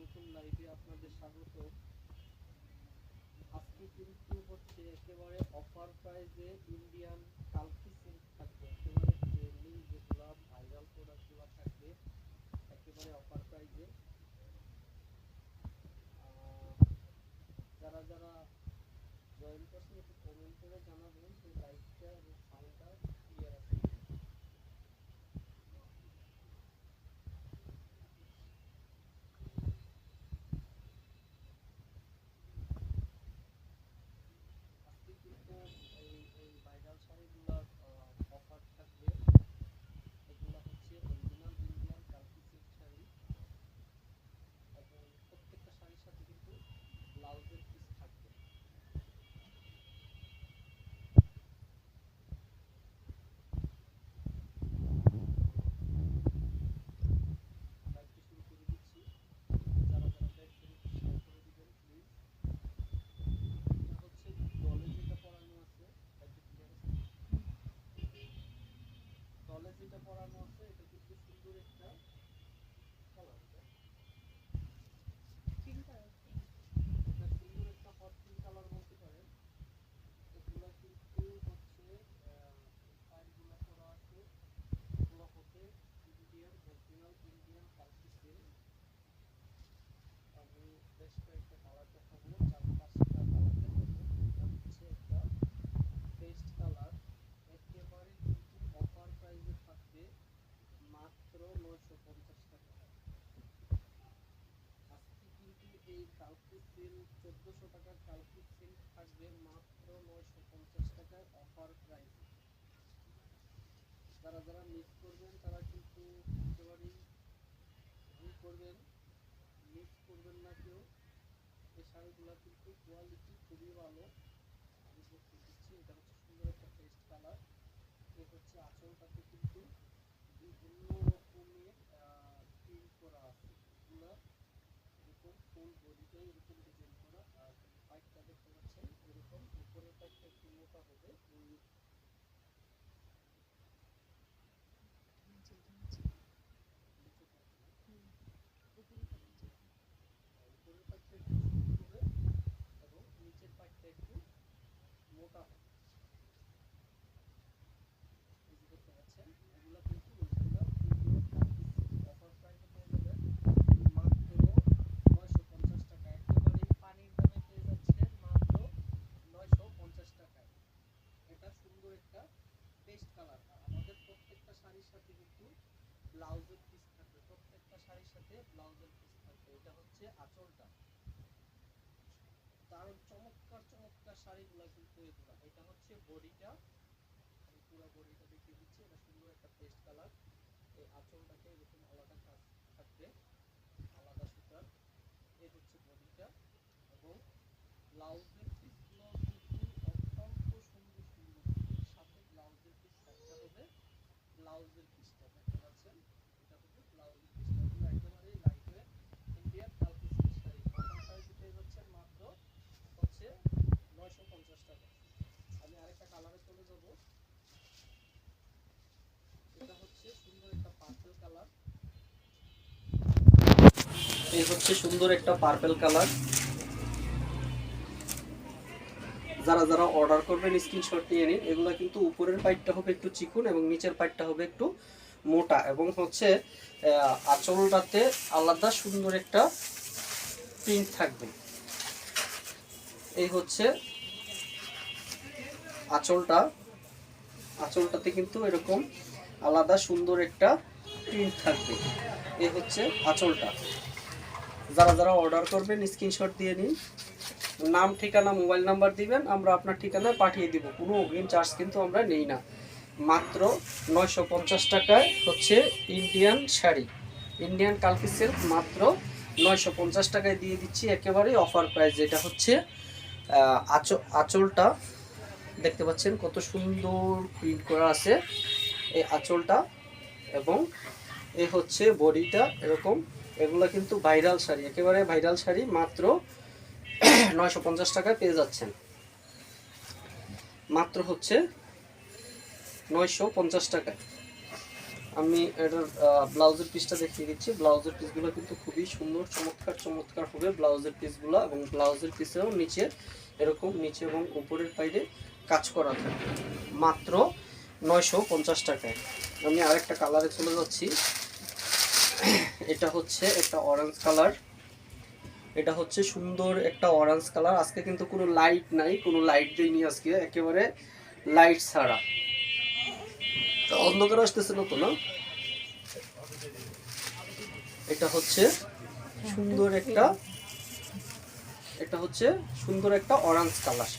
নতুন লাইভে আপনাদের স্বাগত। আজকে কিন্তু হচ্ছে একেবারে অফার প্রাইজে ইন্ডিয়ান কালকি সিল্ক থাকবে। একেবারে ট্রেন্ডিং যেগুলো ভাইরাল প্রোডাক্টগুলো থাকবে, একেবারে অফার প্রাইজে যারা যারা জয়েন করছেন একটু কমেন্ট করে জানাবেন যে লাইভটা এবং সাউন্ডটা ক্লিয়ার আছে কিনা। আজকে কিন্তু এই এই ভাইরাল শাড়িগুলোর অফার থাকবে এগুলো হচ্ছে অরিজিনাল ইন্ডিয়ান কালকি সিল্ক শাড়ি এবং প্রত্যেকটা শাড়ির সাথে কিন্তু ব্লাউজের পিস থাকবে লাইভটি শুরু করে দিচ্ছি যারা যারা দেখছেন একটু শেয়ার করে দিবেন প্লিজ এটা হচ্ছে দলে যেটা পড়ানো আছে একটু ক্লিয়ার আছে দলে যেটা পড়ানো আছে এটা কিন্তু সুন্দর একটা কালার এটা। সুন্দর একটা হট পিঙ্ক কালার বলতে পারেন। এগুলা কিন্তু হচ্ছে ফাইলগুলো করা আছে। এগুলো হচ্ছে ইন্ডিয়ান অরিজিনাল ইন্ডিয়ান কালকি আমি বেশ কয়েকটা কালার দেখাবো চার পাঁচটা কালার দেখাবো এটা হচ্ছে একটা পেস্ট কালার একেবারে কিন্তু অফার প্রাইসে থাকবে মাত্র নয়শো পঞ্চাশ টাকা আজকে কিন্তু এই কালকি সিল্ক চোদ্দোশো টাকার কালকি সিল্ক থাকবে মাত্র নয়শো পঞ্চাশ টাকায় অফার প্রাইসে। যারা যারা মিস করবেন, তারা কিন্তু একেবারেই ভুল করবেন। মিস করবেন না কেউ। এই শাড়িগুলো কিন্তু কোয়ালিটি খুবই ভালো। আমি দেখতে দিচ্ছি, এটা হচ্ছে সুন্দর একটা পেস্ট কালার এ হচ্ছে আঁচলটাতে কিন্তু বিভিন্ন রকমের প্রিন্ট করা আছে। এগুলা এরকম ফুল বডিটাই এরকম ডিজাইন করা আর পাইপটা দেখতে পাচ্ছেন এরকম উপরের পাইপটা একটু মোটা হবে ওই নিচে পাইপ না। উপরের পাইপটা একটু ছোট হবে এবং নিচের পাইপটা একটু মোটা হবে এই যে দেখতে পাচ্ছেন এগুলা কিন্তু অরিজিনাল ইন্ডিয়ান কার্টিস অফার প্রাইসে পেয়ে যাবেন মাত্র নয়শো পঞ্চাশ টাকা একেবারে পানির দামে পেয়ে যাচ্ছেন মাত্র নয়শো পঞ্চাশ টাকায় এটা সুন্দর একটা পেস্ট কালার আর আমাদের প্রত্যেকটা শাড়ির সাথে কিন্তু ব্লাউজের পিস থাকবে প্রত্যেকটা শাড়ির সাথে ব্লাউজের পিস থাকবে এটা হচ্ছে আঁচলটা দারুণ চমৎকার চমৎকার শাড়িগুলো কিন্তু এগুলা এটা হচ্ছে বডিটা। আমি পুরো বডিটা দেখিয়ে দিচ্ছি। এটা সুন্দর একটা পেস্ট কালার। এই আঁচলটাকে এরকম আলাদা থাকবে। আলাদা সুতার। এই হচ্ছে বডিটা। এবং ব্লাউজের পিসগুলো কিন্তু অত্যন্ত সুন্দর সুন্দর। সাথে ব্লাউজের পিস একটা হবে। ব্লাউজের পিসটা দেখতে পাচ্ছেন এটা হচ্ছে ব্লাউজের পিসটা এগুলো একেবারেই লাইট ওয়েট ইন্ডিয়ান কালকি সিল্ক শাড়ি অফার প্রাইসে পেয়ে যাচ্ছেন মাত্র হচ্ছে নয়শো পঞ্চাশ টাকা আমি আরেকটা কালারে চলে যাব এটা হচ্ছে সুন্দর একটা পার্পল কালার এই হচ্ছে সুন্দর একটা পার্পল কালার যারা যারা অর্ডার করবেন স্ক্রিনশট নিয়ে নিন। এগুলো কিন্তু উপরের পাইটটা হবে একটু চিকুন এবং নিচের পাইটটা হবে একটু মোটা এবং হচ্ছে আঁচলটাতে আলাদা সুন্দর একটা প্রিন্ট থাকবে। এই হচ্ছে আঁচলটা। আঁচলটাতে কিন্তু এরকম আলাদা সুন্দর একটা প্রিন্ট থাকবে। এই হচ্ছে আঁচলটা। যারা যারা অর্ডার করবেন স্ক্রিনশট দিয়ে নিন। নাম, ঠিকানা মোবাইল নাম্বার দিবেন, আমরা আপনার ঠিকানায় পাঠিয়ে দিব। কোনো অগ্রিম চার্জ কিন্তু আমরা নেই না। মাত্র নয়শো পঞ্চাশ টাকায় হচ্ছে ইন্ডিয়ান শাড়ি। ইন্ডিয়ান কালকি সিল্ক মাত্র নয়শো পঞ্চাশ টাকায় দিয়ে দিচ্ছি একেবারেই অফার প্রাইস যেটা হচ্ছে আঁচলটা দেখতে পাচ্ছেন কত সুন্দর প্রিন্ট করা আছে। এই আঁচলটা এবং এ হচ্ছে বডিটা এরকম এগুলো কিন্তু ভাইরাল শাড়ি, একেবারে ভাইরাল শাড়ি, মাত্র নয়শো পঞ্চাশ টাকায় পেয়ে যাচ্ছেন। মাত্র হচ্ছে নয়শো পঞ্চাশ টাকায়। আমি এটার ব্লাউজের পিসটা দেখিয়ে দিচ্ছি। ব্লাউজের পিসগুলো কিন্তু খুবই সুন্দর, চমৎকার চমৎকার হবে ব্লাউজের পিসগুলো এবং ব্লাউজের পিসেও নিচে এরকম নিচে এবং উপরের বাইরে কাজ করা থাকে। মাত্র নয়শো পঞ্চাশ টাকায়। আমি আরেকটা কালারে চলে যাচ্ছি। এটা হচ্ছে একটা অরেঞ্জ কালার এটা হচ্ছে সুন্দর একটা অরেঞ্জ কালার আজকে কিন্তু কোনো লাইট নাই, কোনো লাইট দেয়নি আজকে, একেবারে লাইট ছাড়া। অন্ধকার আসতেছিল তো না? এটা হচ্ছে সুন্দর একটা, এটা হচ্ছে সুন্দর একটা অরেঞ্জ কালার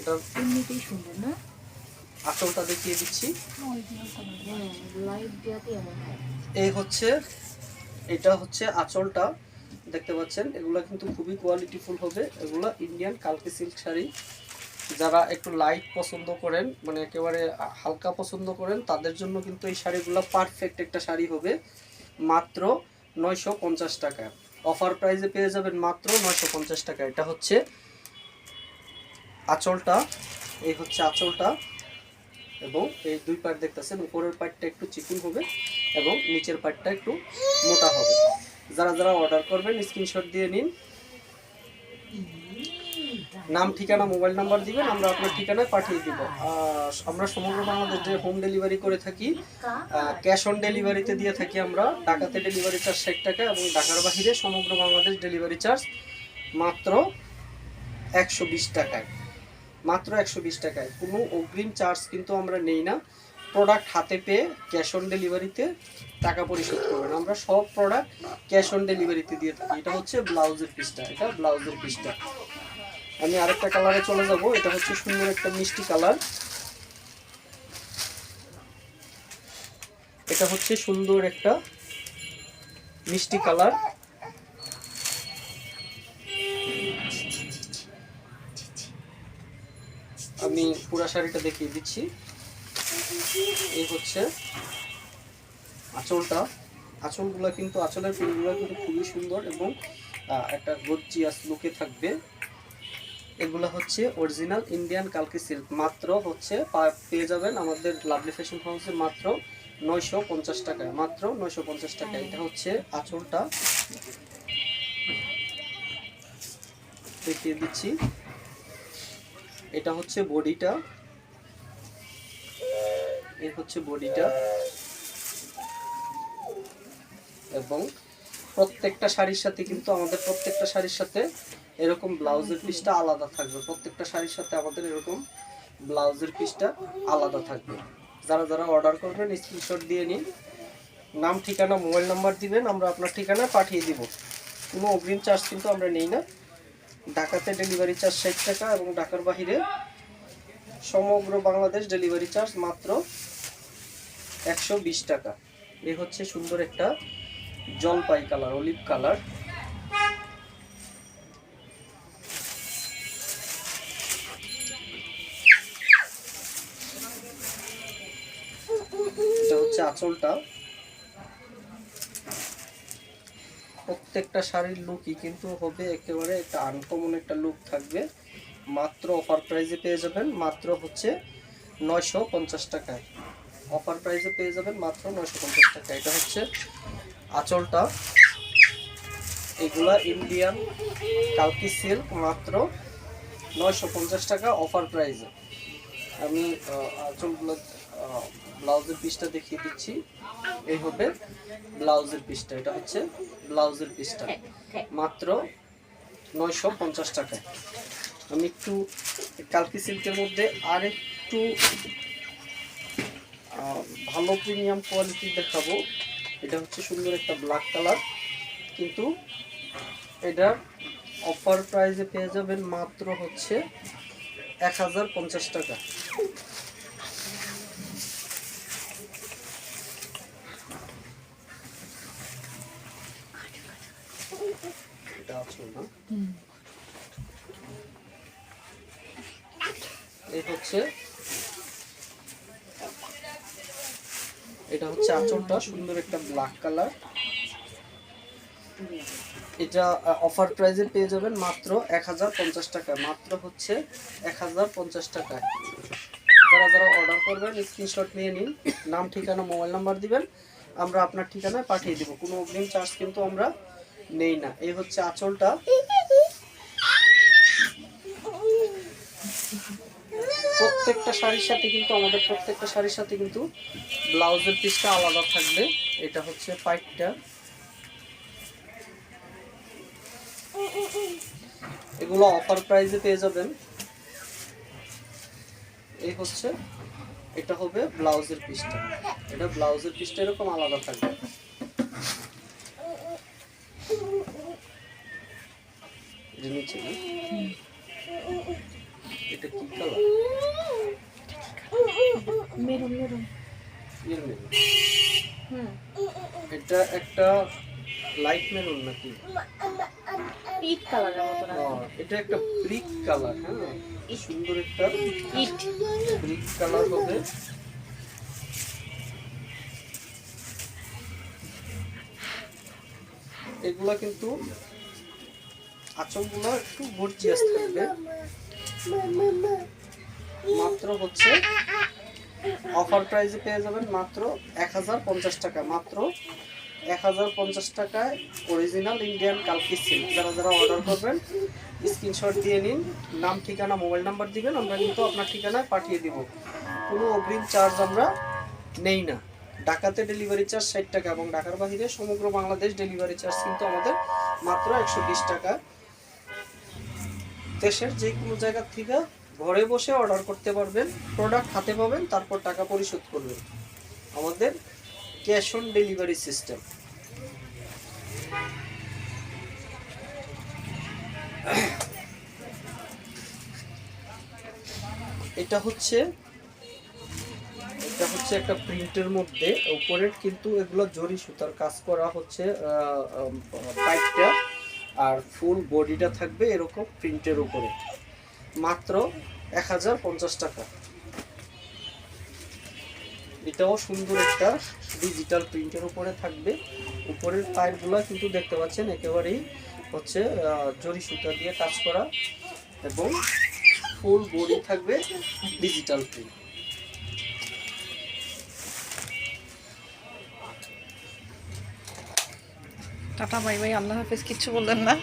এটা এমনিতেই সুন্দর, না? আঁচলটা দেখিয়ে দিচ্ছি। এই হচ্ছে, এটা হচ্ছে আঁচলটা। দেখতে পাচ্ছেন, এগুলো কিন্তু খুবই কোয়ালিটিফুল হবে। এগুলো ইন্ডিয়ান কালকে সিল্ক শাড়ি। যারা একটু লাইট পছন্দ করেন মানে একেবারে হালকা পছন্দ করেন, তাদের জন্য কিন্তু এই শাড়িগুলো পারফেক্ট একটা শাড়ি হবে। মাত্র নয়শো পঞ্চাশ টাকা। অফার প্রাইসে পেয়ে যাবেন মাত্র নয়শো পঞ্চাশ টাকা। এটা হচ্ছে আঁচলটা। এই হচ্ছে আঁচলটা। এবং এই দুই পার্ট দেখতেছেন, উপরের পার্টটা একটু চিকুন হবে এবং নিচের পার্টটা একটু মোটা হবে। যারা যারা অর্ডার করবেন স্ক্রিনশট দিয়ে নিন। নাম, ঠিকানা মোবাইল নাম্বার দিবেন, আমরা আপনার ঠিকানায় পাঠিয়ে দিব। আমরা সমগ্র বাংলাদেশ যে হোম ডেলিভারি করে থাকি ক্যাশ অন ডেলিভারিতে দিয়ে থাকি আমরা। ঢাকাতে ডেলিভারি চার্জ ষাট টাকা এবং ঢাকার বাহিরে সমগ্র বাংলাদেশ ডেলিভারি চার্জ মাত্র একশো বিশ টাকায়। মাত্র একশো বিশ টাকায়। কোনো অগ্রিম চার্জ কিন্তু আমরা নেই না। প্রোডাক্ট হাতে পেয়ে ক্যাশ অন ডেলিভারিতে টাকা পরিশোধ করবেন। আমরা সব প্রোডাক্ট ক্যাশ অন ডেলিভারিতে দিয়ে থাকি। এটা হচ্ছে ব্লাউজের পিসটা, এটা ব্লাউজের পিসটা। আমি আরেকটা কালারে চলে যাব। এটা হচ্ছে সুন্দর একটা মিষ্টি কালার এটা হচ্ছে সুন্দর একটা মিষ্টি কালার আমি পুরা শাড়িটা দেখিয়ে দিচ্ছি। এই হচ্ছে আঁচলটা। আঁচলগুলো কিন্তু আঁচলের ফুলগুলো কিন্তু খুবই সুন্দর এবং একটা গর্জিয়াস লুকে থাকবে। এগুলো হচ্ছে অরিজিনাল ইন্ডিয়ান কালকি সিল্ক মাত্র হচ্ছে পেয়ে যাবেন আমাদের লাভলি ফ্যাশন হাউসে মাত্র নয়শো পঞ্চাশ টাকায়। মাত্র নয়শো পঞ্চাশ টাকা এটা হচ্ছে আঁচলটা। দেখিয়ে দিচ্ছি। এটা হচ্ছে বডিটা। এই হচ্ছে বডিটা। এবং প্রত্যেকটা শাড়ির সাথে কিন্তু আমাদের প্রত্যেকটা শাড়ির সাথে এরকম ব্লাউজের পিসটা আলাদা থাকবে। প্রত্যেকটা শাড়ির সাথে আমাদের এরকম ব্লাউজের পিসটা আলাদা থাকবে। যারা যারা অর্ডার করবেন, স্ক্রিনশট দিয়ে নিন। নাম, ঠিকানা, মোবাইল নাম্বার দিবেন, আমরা আপনার ঠিকানায় পাঠিয়ে দিব। কোনো অগ্রিম চার্জ কিন্তু আমরা নেই না। ঢাকাতে ডেলিভারি চার্জ ষাট টাকা এবং ঢাকার বাহিরে সমগ্র বাংলাদেশ ডেলিভারি চার্জ মাত্র একশো বিশ টাকা। এ হচ্ছে সুন্দর একটা জলপাই কালার অলিভ কালার এটা হচ্ছে আঁচলটা। প্রত্যেকটা শাড়ির লুকই কিন্তু হবে একেবারে একটা আনকমন একটা লুক থাকবে। মাত্র অফার প্রাইজে পেয়ে যাবেন, মাত্র হচ্ছে নয়শো পঞ্চাশ টাকায়। অফার প্রাইজে পেয়ে যাবেন মাত্র নয়শো পঞ্চাশ টাকা। এটা হচ্ছে আঁচলটা। এগুলা ইন্ডিয়ান কালকি সিল্ক মাত্র নয়শো পঞ্চাশ টাকা অফার প্রাইসে আমি আঁচলগুলো ব্লাউজের পিসটা দেখিয়ে দিচ্ছি। এই হবে ব্লাউজের পিসটা এটা হচ্ছে ব্লাউজের পিসটা। মাত্র নয়শো পঞ্চাশ টাকা আমি একটু কালকি সিল্কের মধ্যে আর একটু ভালো প্রিমিয়াম কোয়ালিটি দেখাবো। এটা হচ্ছে সুন্দর একটা ব্ল্যাক কালার কিন্তু এটা অফার প্রাইসে পেয়ে যাবেন মাত্র হচ্ছে এক হাজার পঞ্চাশ টাকা এটা আছে না হুম এই হচ্ছে এটা হচ্ছে আঁচলটা সুন্দর একটা ব্ল্যাক কালার এটা অফার প্রাইসে পেয়ে যাবেন মাত্র এক হাজার পঞ্চাশ টাকা। মাত্র হচ্ছে এক হাজার পঞ্চাশ টাকায় যারা যারা অর্ডার করবেন স্ক্রিনশট নিয়ে নিন। নাম ঠিকানা মোবাইল নাম্বার দিবেন। আমরা আপনার ঠিকানায় পাঠিয়ে দেবো। কোনো অগ্রিম চার্জ কিন্তু আমরা নেই না। এই হচ্ছে আঁচলটা। প্রত্যেকটা শাড়ির সাথে কিন্তু আমাদের প্রত্যেকটা শাড়ির সাথে কিন্তু ব্লাউজের পিসটা আলাদা থাকবে। এটা হচ্ছে পাইপটা এগুলো অফার প্রাইসে পেয়ে যাবেন। এই হচ্ছে, এটা হবে ব্লাউজের পিসটা। এটা ব্লাউজের পিসটা এরকম আলাদা থাকবে। এটা কি কালার মেরুন মেরুন। মেরুন হুম। এটা একটা লাইট মেরুন নাকি? ইট কালারের মতো না এটা একটা ব্রিক কালার হ্যাঁ? সুন্দর একটা ইট। ব্রিক কালার হবে এগুলা কিন্তু আচলগুলো একটু গর্জিয়াস থাকবে মাত্র হচ্ছে অফার প্রাইসে পেয়ে যাবেন মাত্র এক হাজার পঞ্চাশ টাকা, মাত্র এক হাজার পঞ্চাশ টাকায় অরিজিনাল ইন্ডিয়ান কালকি সিল্ক যারা যারা অর্ডার করবেন স্ক্রিনশট দিয়ে নিন, নাম, ঠিকানা মোবাইল নাম্বার দিবেন, আমরা কিন্তু আপনার ঠিকানায় পাঠিয়ে দিব। কোনো অগ্রিম চার্জ আমরা নেই না। ঢাকাতে ডেলিভারি চার্জ ষাট টাকা এবং ঢাকার বাহিরে সমগ্র বাংলাদেশ ডেলিভারি চার্জ কিন্তু আমাদের মাত্র একশো বিশ টাকা। দেশের যে কোনো জায়গা থেকে ঘরে বসে অর্ডার করতে পারবেন প্রোডাক্ট হাতে পাবেন, তারপর টাকা পরিশোধ করবেন। আমাদের ক্যাশ অন ডেলিভারি সিস্টেম এটা হচ্ছে এটা হচ্ছে একটা প্রিন্টের মধ্যে, উপরের কিন্তু এগুলো জরি সুতার কাজ করা হচ্ছে পাইপটা, আর ফুল বডিটা থাকবে এরকম প্রিন্টের উপরে। মাত্র এক হাজার পঞ্চাশ টাকা। এটাও সুন্দর একটা ডিজিটাল প্রিন্টের উপরে থাকবে। উপরের পাইপগুলো কিন্তু দেখতে পাচ্ছেন, একেবারেই হচ্ছে জরি সুতা দিয়ে কাজ করা এবং ফুল বডি থাকবে digital print tata bye bye আল্লাহ হাফেজ কিছু বললেন না।